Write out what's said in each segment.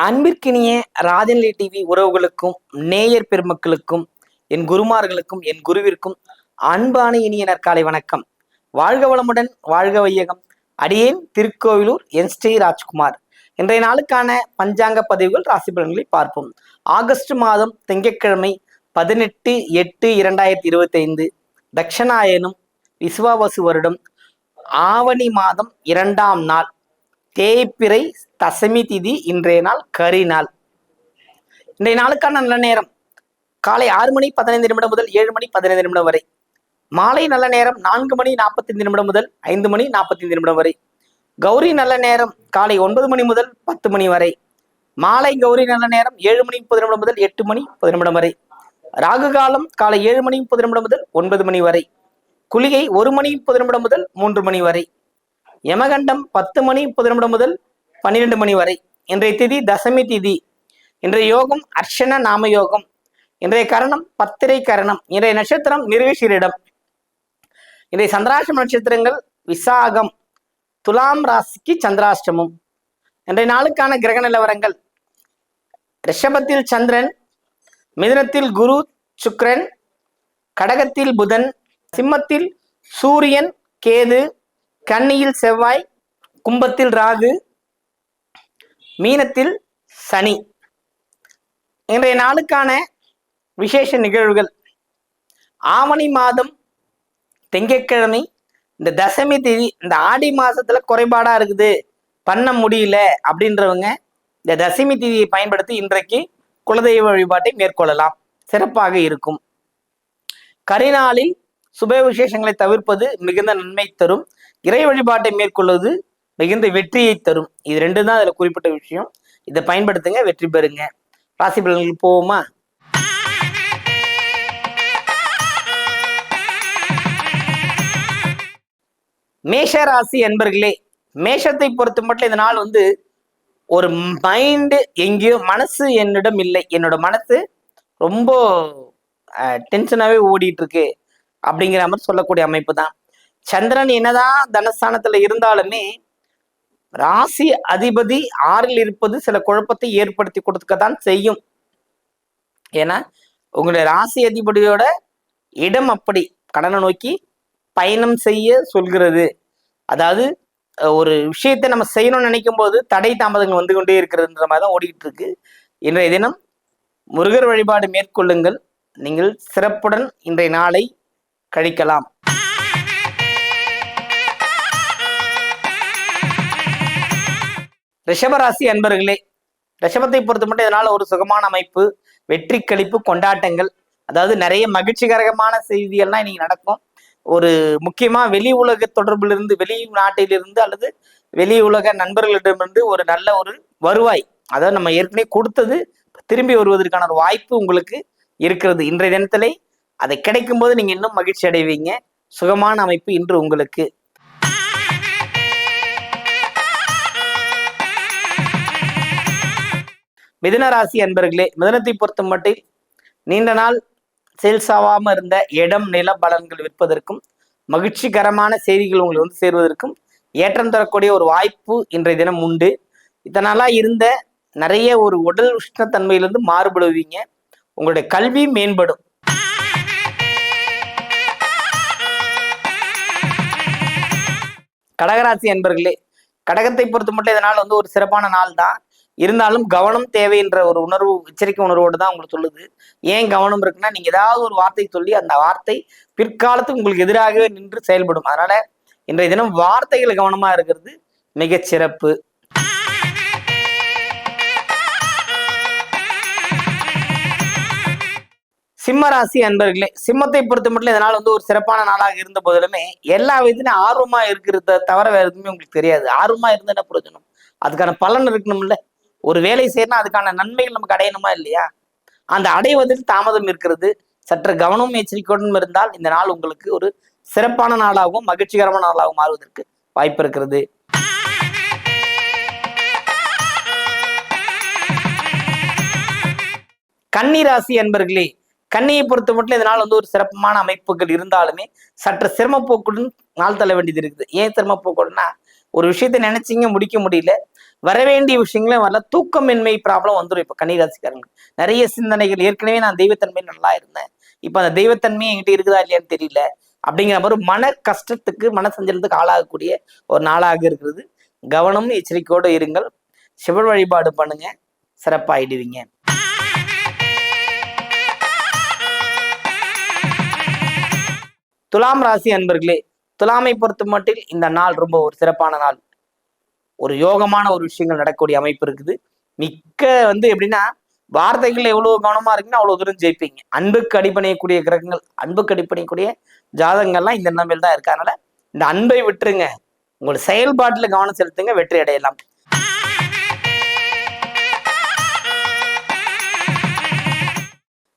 அன்பிற்கினிய ராஜநிலை டிவி உறவுகளுக்கும் நேயர் பெருமக்களுக்கும் என் குருமார்களுக்கும் என் குருவிற்கும் அன்பான இனிய நற்காலை வணக்கம். வாழ்க வளமுடன் வாழ்க வையகம். அடியேன் திருக்கோவிலூர் என் ஸ்ரீ ராஜ்குமார். இன்றைய நாளுக்கான பஞ்சாங்க பதிவுகள் ராசி பலன்களை பார்ப்போம். ஆகஸ்ட் மாதம் திங்கட்கிழமை பதினெட்டு எட்டு இரண்டாயிரத்தி இருபத்தி ஐந்து தட்சணாயனும் விசுவாவசு வருடம் ஆவணி மாதம் இரண்டாம் நாள். தேய்பிறை தசமி திதி இன்றைய நாள் கரி நாள். இன்றைய நாளுக்கான நல்ல நேரம். காலை ஆறு மணி பதினைந்து நிமிடம் முதல் ஏழு மணி பதினைந்து நிமிடம் வரை. மாலை நல்ல நேரம் நான்கு மணி நாற்பத்தைந்து நிமிடம் முதல் ஐந்து மணி நாற்பத்தைந்து நிமிடம் வரை. கௌரி நல்ல நேரம் காலை ஒன்பது மணி முதல் பத்து மணி வரை. மாலை கௌரி நல்ல நேரம் ஏழு மணி முப்பது நிமிடம் முதல் எட்டு மணி முப்பது நிமிடம் வரை. ராகு காலம் காலை ஏழு மணி முப்பது நிமிடம் முதல் ஒன்பது மணி வரை. குளிகை ஒரு மணி முப்பது நிமிடம் முதல் மூன்று மணி வரை. யமகண்டம் பத்து மணி முப்பது நிமிடம் முதல் பன்னிரெண்டு மணி வரை. இன்றைய திதி தசமி திதி. இன்றைய யோகம் அர்ச்சன நாம யோகம். இன்றைய கரணம் பத்திரை கரணம். இன்றைய நட்சத்திரம் நிர்வேஷிரிடம் இன்றைய சந்திராஷ்டம நட்சத்திரங்கள் விசாகம் துலாம் ராசிக்கு சந்திராஷ்டமம். இன்றைய நாளுக்கான கிரக நிலவரங்கள். ரிஷபத்தில் சந்திரன் மிதுனத்தில் குரு சுக்ரன் கடகத்தில் புதன் சிம்மத்தில் சூரியன் கேது கன்னியில் செவ்வாய் கும்பத்தில் ராகு மீனத்தில் சனி. இன்றைய நாளுக்கான விசேஷ நிகழ்வுகள். ஆவணி மாதம் திங்கட்கிழமை இந்த தசமி தேதி இந்த ஆடி மாசத்துல குறைபாடா இருக்குது. பண்ண முடியல அப்படின்றவங்க இந்த தசமி தேதியை பயன்படுத்தி இன்றைக்கு குலதெய்வ வழிபாட்டை மேற்கொள்ளலாம். சிறப்பாக இருக்கும். கரிநாளில் சுப விசேஷங்களை தவிர்ப்பது மிகுந்த நன்மை தரும். இறை வழிபாட்டை மேற்கொள்வது மிகுந்த வெற்றியை தரும். இது ரெண்டு தான் அதுல குறிப்பிட்ட விஷயம். இதை பயன்படுத்துங்க வெற்றி பெறுங்க. ராசி பலன்கள் போவோமா? மேஷ ராசி என்பர்களே மேஷத்தை பொறுத்த மட்டும் இந்த நாள் வந்து ஒரு மைண்டு எங்கேயோ மனசு என்னிடம் இல்லை. என்னோட மனசு ரொம்ப டென்ஷனாகவே ஓடிட்டு இருக்கு. அப்படிங்கிற மாதிரி சொல்லக்கூடிய அமைப்பு தான். சந்திரன் என்னதான் தனஸ்தானத்துல இருந்தாலுமே ராசி அதிபதி ஆறில் இருப்பது சில குழப்பத்தை ஏற்படுத்தி கொடுக்க தான் செய்யும். ஏன்னா உங்களுடைய ராசி அதிபதியோட இடம் அப்படி. கடனை நோக்கி பயணம் செய்ய சொல்கிறது. அதாவது ஒரு விஷயத்தை நம்ம செய்யணும்னு நினைக்கும் போது தடை தாமதங்கள் வந்து கொண்டே இருக்கிறதுன்ற மாதிரி தான் ஓடிக்கிட்டு இருக்கு. இன்றைய தினம் முருகர் வழிபாடு மேற்கொள்ளுங்கள். நீங்கள் சிறப்புடன் இன்றைய நாளை கழிக்கலாம். ரிஷபராசி அன்பர்களே ரிஷபத்தை பொறுத்த மட்டும் இதனால ஒரு சுகமான அமைப்பு வெற்றி கழிப்பு கொண்டாட்டங்கள் அதாவது நிறைய மகிழ்ச்சிகரமான செய்திகள்லாம் இன்னைக்கு நடக்கும். ஒரு முக்கியமா வெளி உலக தொடர்பிலிருந்து வெளி நாட்டிலிருந்து அல்லது வெளி உலக நண்பர்களிடமிருந்து ஒரு நல்ல ஒரு வருவாய் அதாவது நம்ம ஏற்கனவே கொடுத்தது திரும்பி வருவதற்கான ஒரு வாய்ப்பு உங்களுக்கு இருக்கிறது. இன்றைய தினத்திலே அதை கிடைக்கும் போது நீங்க இன்னும் மகிழ்ச்சி அடைவீங்க. சுகமான அமைப்பு இன்று உங்களுக்கு. மிதுன ராசி அன்பர்களே மிதனத்தை பொறுத்த மட்டும் நீண்ட நாள் சேல்ஸ் ஆகாமல் இருந்த இடம் நில பலன்கள் விற்பதற்கும் மகிழ்ச்சிகரமான செய்திகள் உங்களுக்கு வந்து சேர்வதற்கும் ஏற்றம் தரக்கூடிய ஒரு வாய்ப்பு இன்றைய தினம் உண்டு. இதனால இருந்த நிறைய ஒரு உடல் உஷ்ணத்தன்மையிலிருந்து மாறுபடுவீங்க. உங்களுடைய கல்வி மேம்படும். கடகராசி அன்பர்களே கடகத்தை பொறுத்த மட்டும் இதனால் வந்து ஒரு சிறப்பான நாள் தான் இருந்தாலும் கவனம் தேவை என்ற ஒரு உணர்வு எச்சரிக்கை உணர்வோடு தான் உங்களுக்கு சொல்லுது. ஏன் கவனம் இருக்குன்னா நீங்க ஏதாவது ஒரு வார்த்தை சொல்லி அந்த வார்த்தை பிற்காலத்துக்கு உங்களுக்கு எதிராகவே நின்று செயல்படும். அதனால இன்றைய தினம் வார்த்தைகள் கவனமா இருக்கிறது மிகச்சிறப்பு சிம்ம ராசி அன்பர்களே சிம்மத்தை பொறுத்த மட்டும் இதனால் வந்து ஒரு சிறப்பான நாளாக இருந்த போதிலுமே எல்லா விதத்திலும் ஆர்வமா இருக்கிறத தவிர வேற எதுவுமே உங்களுக்கு தெரியாது. ஆர்வமா இருந்த என்ன பிரயோஜனம்? அதுக்கான பலன் இருக்கணும்ல. ஒரு வேலை செய்யணும் அதுக்கான நன்மைகள் நமக்கு அடையணுமா இல்லையா? அந்த அடைவதில் தாமதம் இருக்கிறது. சற்று கவனமும் எச்சரிக்கையுடன் இருந்தால் இந்த நாள் உங்களுக்கு ஒரு சிறப்பான நாளாகவும் மகிழ்ச்சிகரமான நாளாகவும் மாறுவதற்கு வாய்ப்பு இருக்கிறது. கன்னி ராசி அன்பர்களே கண்ணியை பொறுத்த மட்டும் இதனால் வந்து ஒரு சிறப்பான அமைப்புகள் இருந்தாலுமே சற்று சிரமப்போக்குடன் நாள் தள்ள வேண்டியது இருக்குது. ஏன் சிரமப்போக்குடனா? ஒரு விஷயத்த நினைச்சிங்க முடிக்க முடியல. வர வேண்டிய விஷயங்களும் வரல. தூக்கமின்மை ப்ராப்ளம் வந்துடும் இப்போ கன்னிராசிக்காரங்க நிறைய சிந்தனைகள். ஏற்கனவே நான் தெய்வத்தன்மை நல்லா இருந்தேன். இப்போ அந்த தெய்வத்தன்மை என்கிட்ட இருக்குதா இல்லையான்னு தெரியல. அப்படிங்கிற மாதிரி மன கஷ்டத்துக்கு மன சஞ்சலத்துக்கு ஆளாகக்கூடிய ஒரு நாளாக இருக்கிறது. கவனம் எச்சரிக்கையோடு இருங்கள். சிவ வழிபாடு பண்ணுங்க. சிறப்பாயிடுவீங்க. துலாம் ராசி அன்பர்களே துலாமை பொறுத்த மட்டில் இந்த நாள் ரொம்ப ஒரு சிறப்பான நாள். ஒரு யோகமான ஒரு விஷயங்கள் நடக்கக்கூடிய அமைப்பு இருக்குது. மிக்க வந்து எப்படின்னா வார்த்தைகள் எவ்வளவு கவனமா இருக்குன்னா அவ்வளவு தூரம் ஜெயிப்பீங்க. அன்புக்கு அடிப்படையக்கூடிய கிரகங்கள் அன்புக்கு அடிப்படையக்கூடிய ஜாதகங்கள்லாம் இந்த நிலைமையில் தான் இருக்கு. அதனால இந்த அன்பை விட்டுருங்க. உங்களோட செயல்பாட்டில் கவனம் செலுத்துங்க வெற்றி அடையலாம்.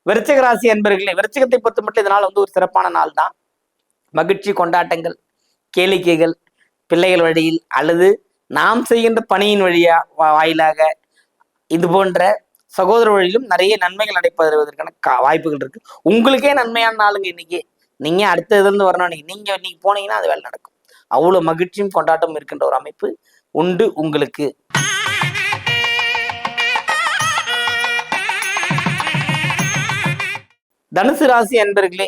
விருச்சிக ராசி அன்பர்களே விருச்சிகத்தை பொறுத்த மட்டும் இதனால் வந்து ஒரு சிறப்பான நாள் தான் மகிழ்ச்சி கொண்டாட்டங்கள் கேளிக்கைகள் பிள்ளைகள் வழியில் அல்லது நாம் செய்கின்ற பணியின் வழியா வா- வாயிலாக இது போன்ற சகோதர வழியிலும் நிறைய நன்மைகள் நடைபெறுவதற்கான கா- வாய்ப்புகள் இருக்கு. உங்களுக்கே நன்மையான நாளுங்க இன்னைக்கு. நீங்க அடுத்த இதுலேருந்து வரணும் இன்னைக்கு. நீங்க இன்னைக்கு போனீங்கன்னா அது வேலை நடக்கும். அவ்வளவு மகிழ்ச்சியும் கொண்டாட்டமும் இருக்கின்ற ஒரு அமைப்பு உண்டு உங்களுக்கு. தனுசு ராசி அன்பர்களே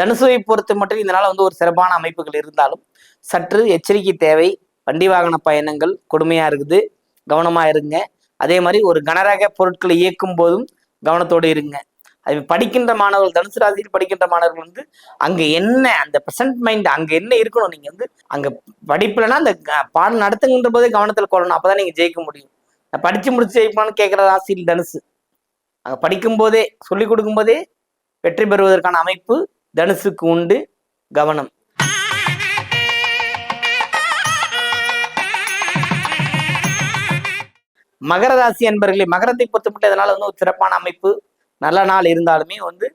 தனுசுவை பொறுத்து மட்டும் இதனால வந்து ஒரு சிறப்பான அமைப்புகள் இருந்தாலும் சற்று எச்சரிக்கை தேவை. வண்டி வாகன பயணங்கள் கொடுமையா இருக்குது. கவனமா இருங்க. அதே மாதிரி ஒரு கனரக பொருட்களை இயக்கும் போதும் கவனத்தோடு இருங்க. அது படிக்கின்ற மாணவர்கள் தனுசு ராசியில் படிக்கின்ற மாணவர்கள் வந்து அங்க என்ன அந்த ப்ரெசன்ட் மைண்ட் அங்க என்ன இருக்கணும் நீங்க வந்து அங்க படிப்புலன்னா அந்த பாடம் நடத்துங்கன்ற போதே கவனத்தில் கொள்ளணும். அப்பதான் நீங்க ஜெயிக்க முடியும். நான் படிச்சு முடிச்சு ஜெயிப்பான்னு கேட்கிற ராசியில் தனுசு. அங்க படிக்கும் போதே சொல்லி கொடுக்கும் போதே வெற்றி பெறுவதற்கான அமைப்பு தனுசுக்கு உண்டு கவனம். மகர ராசி அன்பர்களே மகரத்தை பொறுத்தப்பட்ட இதனால வந்து ஒரு சிறப்பான அமைப்பு. நல்ல நாள் இருந்தாலுமே வந்து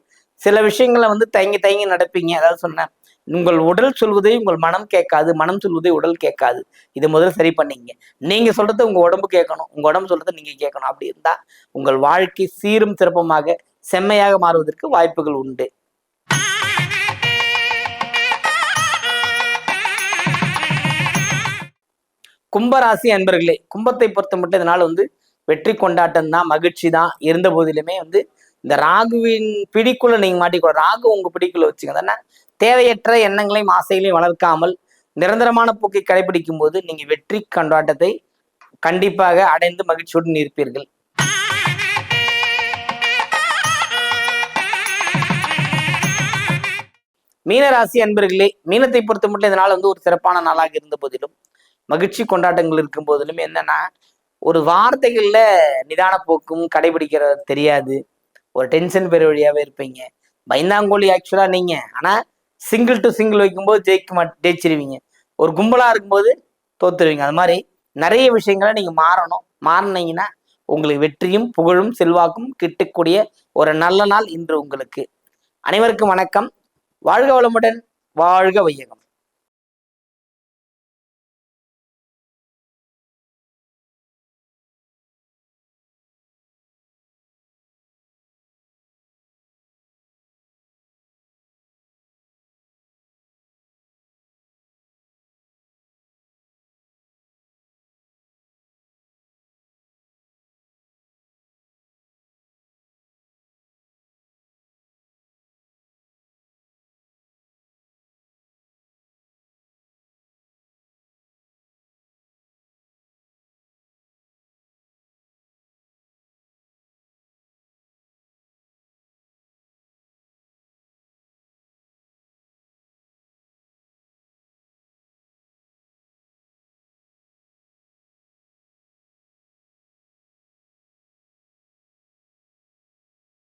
சில விஷயங்களை வந்து தயங்கி தயங்கி நடப்பீங்க. அதாவது சொன்னேன் உங்கள் உடல் சொல்வதை உங்கள் மனம் கேட்காது மனம் சொல்வதை உடல் கேட்காது. இது முதல்ல சரி பண்ணீங்க நீங்க சொல்றதை உங்க உடம்பு கேட்கணும். உங்க உடம்பு சொல்றதை நீங்க கேட்கணும். அப்படி இருந்தா உங்கள் வாழ்க்கை சீரும் சிறப்புமாக செம்மையாக மாறுவதற்கு வாய்ப்புகள் உண்டு. கும்பராசி அன்பர்களே கும்பத்தை பொறுத்த மட்டும் இதனால் வந்து வெற்றி கொண்டாட்டம் தான் மகிழ்ச்சி தான். இருந்த போதிலுமே வந்து இந்த ராகுவின் பிடிக்குள்ள நீங்க மாட்டிக்கோ ராகு உங்க பிடிக்குள்ள வச்சுங்க தானே தேவையற்ற எண்ணங்களையும் ஆசைகளையும் வளர்க்காமல் நிரந்தரமான போக்கை கடைபிடிக்கும் போது நீங்க வெற்றி கொண்டாட்டத்தை கண்டிப்பாக அடைந்து மகிழ்ச்சியுடன் இருப்பீர்கள். மீனராசி அன்பர்களே மீனத்தை பொறுத்த மட்டும் இதனால் வந்து ஒரு சிறப்பான நாளாக இருந்த போதிலும் மகிழ்ச்சி கொண்டாட்டங்கள் இருக்கும் போதிலும் என்னன்னா ஒரு வார்த்தைகள்ல நிதான போக்கும் கடைபிடிக்கிறது தெரியாது. ஒரு டென்ஷன் பெற வழியாவே இருப்பீங்க. பயந்தாங்கோலி ஆக்சுவலா நீங்க. ஆனா சிங்கிள் டு சிங்கிள் வைக்கும்போது ஜெயிக்க மாட் ஜெயிச்சிருவீங்க. ஒரு கும்பலா இருக்கும்போது தோத்துருவீங்க. அது மாதிரி நிறைய விஷயங்களை நீங்க மாறணும். மாறினீங்கன்னா உங்களுக்கு வெற்றியும் புகழும் செல்வாக்கும் கிட்டக்கூடிய ஒரு நல்ல நாள் இன்று உங்களுக்கு. அனைவருக்கும் வணக்கம். வாழ்க வளமுடன் வாழ்க வையகம்.